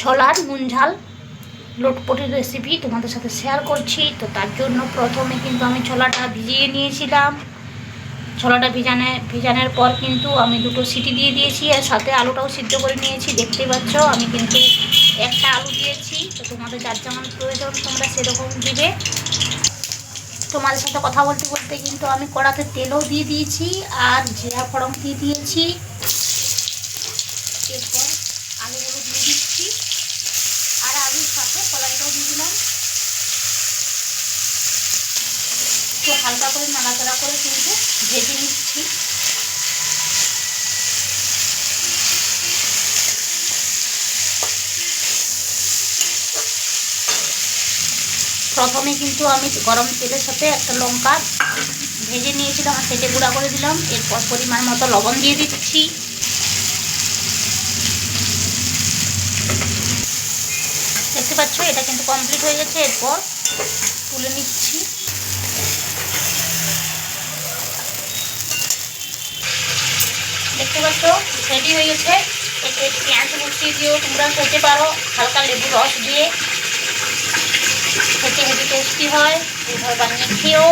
ছোলার নুন ঝাল, লটপটির রেসিপি তোমাদের সাথে শেয়ার করছি। তো তার জন্য প্রথমে কিন্তু আমি ছোলাটা ভিজিয়ে নিয়েছিলাম। ছোলাটা ভিজানে, ভিজানোর পর কিন্তু আমি দুটো সিটি দিয়ে দিয়েছি আর সাথে আলুটাও সিদ্ধ করে নিয়েছি। দেখতেই পাচ্ছ, আমি কিন্তু একটা আলু দিয়েছি। তো তোমাদের যার যেমন প্রয়োজন তোমরা সেরকম দিবে। তোমাদের সাথে কথা বলতে বলতে কিন্তু আমি কড়াতে তেলও দিয়ে দিয়েছি আর জিরা ফড়ং দিয়ে দিয়েছি। এরপর দিচ্ছি। আর আলুর সাথে কলাইটাও দিয়ে দিলাম। একটু হালকা করে নাড়াচাড়া করে কিন্তু ভেজে নিচ্ছি। প্রথমে কিন্তু আমি গরম তেলের সাথে একটা লঙ্কা ভেজে নিয়েছিলাম আর সেটে গুঁড়া করে দিলাম। এরপর পরিমাণ মতো লবণ দিয়ে দিচ্ছি। দেখতে পাচ্ছ? এটা কিন্তু কমপ্লিট হয়ে গেছে। এরপর তুলে নিচ্ছি। দেখতে পাচ্ছ? রেডি হয়ে গেছে। এতে পেঁয়াজ বসিয়ে দিয়েও তোমরা করতে পারো। হালকা লেবু রস দিয়ে। খেতে হেভি টেস্টি হয়। এইভাবে বানিয়ে খেয়েও।